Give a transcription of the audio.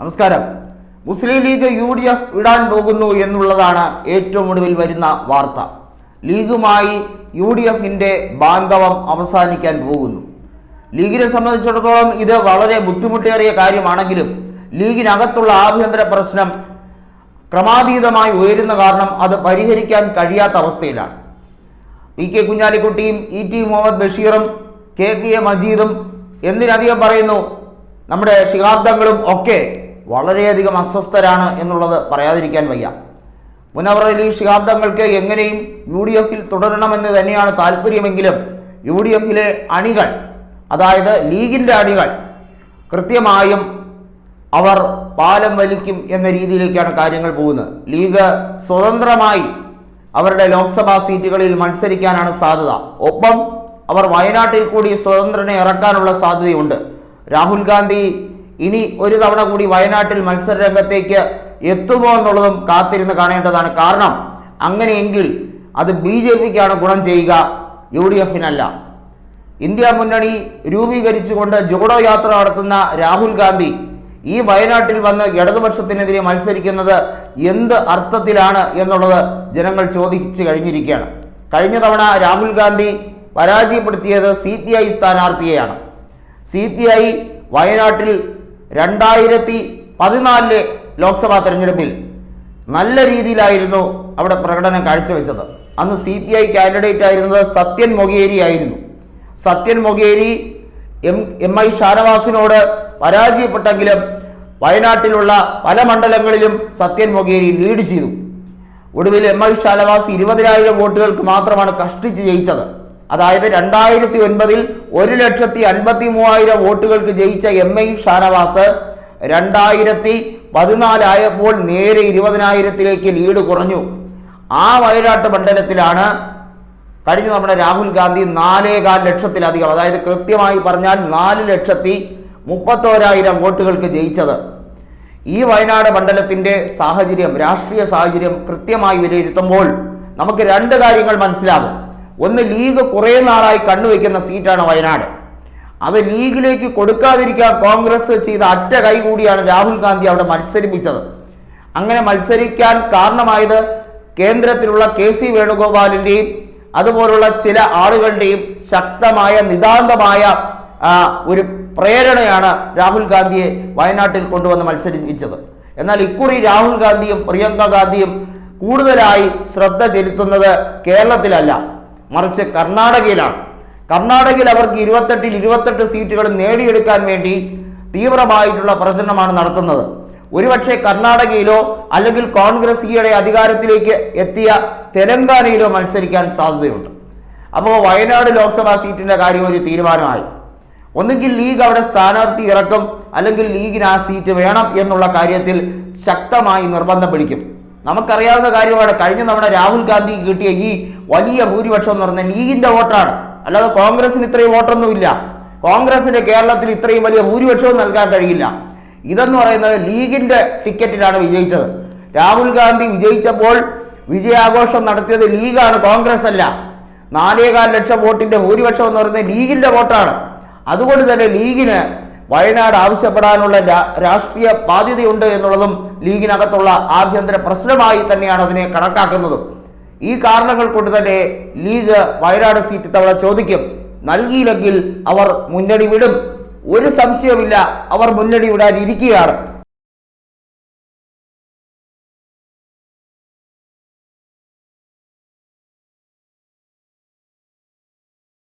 നമസ്കാരം. Muslim League U D F വിടാൻ പോകുന്നു എന്നുള്ളതാണ് ഏറ്റവും ഒടുവിൽ വരുന്ന വാർത്ത. ലീഗുമായി യു ഡി എഫിന്റെ ബാന്ധവം അവസാനിക്കാൻ പോകുന്നു. ലീഗിനെ സംബന്ധിച്ചിടത്തോളം ഇത് വളരെ ബുദ്ധിമുട്ടേറിയ കാര്യമാണെങ്കിലും ലീഗിനകത്തുള്ള ആഭ്യന്തര പ്രശ്നം ക്രമാതീതമായി ഉയരുന്ന കാരണം അത് പരിഹരിക്കാൻ കഴിയാത്ത അവസ്ഥയിലാണ്. പി കെ കുഞ്ഞാലിക്കുട്ടിയും ഇ ടി മുഹമ്മദ് ബഷീറും കെ പി എ മജീദും എന്തിനധികം പറയുന്നു? നമ്മുടെ ശിഹാബ്ദങ്ങളും ഒക്കെ വളരെയധികം അസ്വസ്ഥരാണ് എന്നുള്ളത് പറയാതിരിക്കാൻ വയ്യ. ഈ ശിഹാബ്ദങ്ങൾക്ക് എങ്ങനെയും യു ഡി എഫിൽ തുടരണമെന്ന് തന്നെയാണ് താല്പര്യമെങ്കിലും യു ഡി എഫിലെ അണികൾ അതായത് ലീഗിന്റെ അണികൾ കൃത്യമായും അവർ പാലം വലിക്കും എന്ന രീതിയിലേക്കാണ് കാര്യങ്ങൾ പോകുന്നത്. ലീഗ് സ്വതന്ത്രമായി അവരുടെ ലോക്സഭാ സീറ്റുകളിൽ മത്സരിക്കാനാണ് സാധ്യത. ഒപ്പം അവർ വയനാട്ടിൽ കൂടി സ്വതന്ത്രനെ ഇറക്കാനുള്ള സാധ്യതയുണ്ട്. രാഹുൽ ഗാന്ധി ഇനി ഒരു തവണ കൂടി വയനാട്ടിൽ മത്സര രംഗത്തേക്ക് എത്തുമോ എന്നുള്ളതും കാത്തിരുന്ന് കാണേണ്ടതാണ്. കാരണം അങ്ങനെയെങ്കിൽ അത് ബി ജെ പിക്കാണ് ഗുണം ചെയ്യുക. U D എഫിനല്ല. ഇന്ത്യ മുന്നണി രൂപീകരിച്ചുകൊണ്ട് ജോഡോ യാത്ര നടത്തുന്ന രാഹുൽ ഗാന്ധി ഈ വയനാട്ടിൽ വന്ന് ഇടതുപക്ഷത്തിനെതിരെ മത്സരിക്കുന്നത് എന്ത് അർത്ഥത്തിലാണ് എന്നുള്ളത് ജനങ്ങൾ ചോദിച്ചു കഴിഞ്ഞിരിക്കുകയാണ്. കഴിഞ്ഞ തവണ രാഹുൽ ഗാന്ധി പരാജയപ്പെടുത്തിയത് സി പി ഐ സ്ഥാനാർത്ഥിയെയാണ്. സി പി ഐ വയനാട്ടിൽ രണ്ടായിരത്തി പതിനാലിലെ ലോക്സഭാ തെരഞ്ഞെടുപ്പിൽ നല്ല രീതിയിലായിരുന്നു അവിടെ പ്രകടനം കാഴ്ചവെച്ചത്. അന്ന് സി പി ഐ കാൻഡിഡേറ്റ് ആയിരുന്നത് സത്യൻ മൊഗേരി ആയിരുന്നു. Sathyan Mokeri M M I ഷാനവാസിനോട് പരാജയപ്പെട്ടെങ്കിലും വയനാട്ടിലുള്ള പല മണ്ഡലങ്ങളിലും സത്യൻ മൊഗേരി ലീഡ് ചെയ്തു. ഒടുവിൽ എം ഐ ഷാനവാസ് ഇരുപതിനായിരം വോട്ടുകൾക്ക് മാത്രമാണ് കഷ്ടിച്ച് ജയിച്ചത്. അതായത് രണ്ടായിരത്തി ഒൻപതിൽ ഒരു ലക്ഷത്തി അൻപത്തി മൂവായിരം വോട്ടുകൾക്ക് ജയിച്ച എം ഐ ഷാനവാസ് രണ്ടായിരത്തി പതിനാലായപ്പോൾ നേരെ ഇരുപതിനായിരത്തിലേക്ക് ലീഡ് കുറഞ്ഞു. ആ വയനാട്ട് മണ്ഡലത്തിലാണ് കഴിഞ്ഞ നമ്മുടെ രാഹുൽ ഗാന്ധി നാലേകാൽ ലക്ഷത്തിലധികം അതായത് കൃത്യമായി പറഞ്ഞാൽ നാല് ലക്ഷത്തി മുപ്പത്തോരായിരം വോട്ടുകൾക്ക് ജയിച്ചത്. ഈ വയനാട് മണ്ഡലത്തിന്റെ സാഹചര്യം രാഷ്ട്രീയ സാഹചര്യം കൃത്യമായി വിലയിരുത്തുമ്പോൾ നമുക്ക് രണ്ട് കാര്യങ്ങൾ മനസ്സിലാകും. ഒന്ന് ലീഗ് കുറേ നാളായി കണ്ണുവെക്കുന്ന സീറ്റാണ് വയനാട്. അത് ലീഗിലേക്ക് കൊടുക്കാതിരിക്കാൻ കോൺഗ്രസ് ചെയ്ത അറ്റ കൈ കൂടിയാണ് രാഹുൽ ഗാന്ധി അവിടെ മത്സരിപ്പിച്ചത്. അങ്ങനെ മത്സരിക്കാൻ കാരണമായത് കേന്ദ്രത്തിലുള്ള കെ സി വേണുഗോപാലിന്റെയും അതുപോലുള്ള ചില ആളുകളുടെയും ശക്തമായ നിതാന്തമായ ഒരു പ്രേരണയാണ് രാഹുൽ ഗാന്ധിയെ വയനാട്ടിൽ കൊണ്ടുവന്ന് മത്സരിപ്പിച്ചത്. എന്നാൽ ഇക്കുറി രാഹുൽ ഗാന്ധിയും പ്രിയങ്ക ഗാന്ധിയും കൂടുതലായി ശ്രദ്ധ ചെലുത്തുന്നത് കേരളത്തിലല്ല. മറിച്ച് കർണാടകയിലാണ്. കർണാടകയിൽ അവർക്ക് ഇരുപത്തെട്ടിൽ ഇരുപത്തെട്ട് സീറ്റുകൾ നേടിയെടുക്കാൻ വേണ്ടി തീവ്രമായിട്ടുള്ള പ്രചരണമാണ് നടത്തുന്നത്. ഒരുപക്ഷെ കർണാടകയിലോ അല്ലെങ്കിൽ കോൺഗ്രസ് ഈയിടെ അധികാരത്തിലേക്ക് എത്തിയ തെലങ്കാനയിലോ മത്സരിക്കാൻ സാധ്യതയുണ്ട്. അപ്പോൾ വയനാട് ലോക്സഭാ സീറ്റിന്റെ കാര്യം ഒരു തീരുമാനമായി. ഒന്നുകിൽ ലീഗ് അവിടെ സ്ഥാനാർത്ഥി ഇറക്കും അല്ലെങ്കിൽ ലീഗിന് ആ സീറ്റ് വേണം എന്നുള്ള കാര്യത്തിൽ ശക്തമായി നിർബന്ധം പിടിക്കും. നമുക്കറിയാവുന്ന കാര്യമാണ് കഴിഞ്ഞ തവണ രാഹുൽ ഗാന്ധിക്ക് കിട്ടിയ ഈ വലിയ ഭൂരിപക്ഷം എന്ന് പറഞ്ഞാൽ ലീഗിന്റെ വോട്ടാണ്. അല്ലാതെ കോൺഗ്രസിന് ഇത്രയും വോട്ടൊന്നുമില്ല കോൺഗ്രസിന് കേരളത്തിൽ ഇത്രയും വലിയ ഭൂരിപക്ഷവും നൽകാൻ കഴിയില്ല. ഇതെന്ന് പറയുന്നത് ലീഗിന്റെ ടിക്കറ്റിലാണ് വിജയിച്ചത്. രാഹുൽ ഗാന്ധി വിജയിച്ചപ്പോൾ വിജയാഘോഷം നടത്തിയത് ലീഗാണ് കോൺഗ്രസ് അല്ല നാലേകാൽ ലക്ഷം വോട്ടിന്റെ ഭൂരിപക്ഷം എന്ന് പറയുന്നത് ലീഗിന്റെ വോട്ടാണ്. അതുകൊണ്ട് തന്നെ ലീഗിന് വയനാട് ആവശ്യപ്പെടാനുള്ള രാഷ്ട്രീയ ബാധ്യതയുണ്ട് എന്നുള്ളതും ലീഗിനകത്തുള്ള ആഭ്യന്തര പ്രശ്നമായി തന്നെയാണ് അതിനെ കണക്കാക്കുന്നതും. ഈ കാരണങ്ങൾ കൊണ്ട് തന്നെ ലീഗ് വയനാട് സീറ്റ് തവണ ചോദിക്കും. നൽകിയില്ലെങ്കിൽ അവർ മുന്നണി വിടും. ഒരു സംശയമില്ല അവർ മുന്നണി വിടാൻ ഇരിക്കുകയാണ്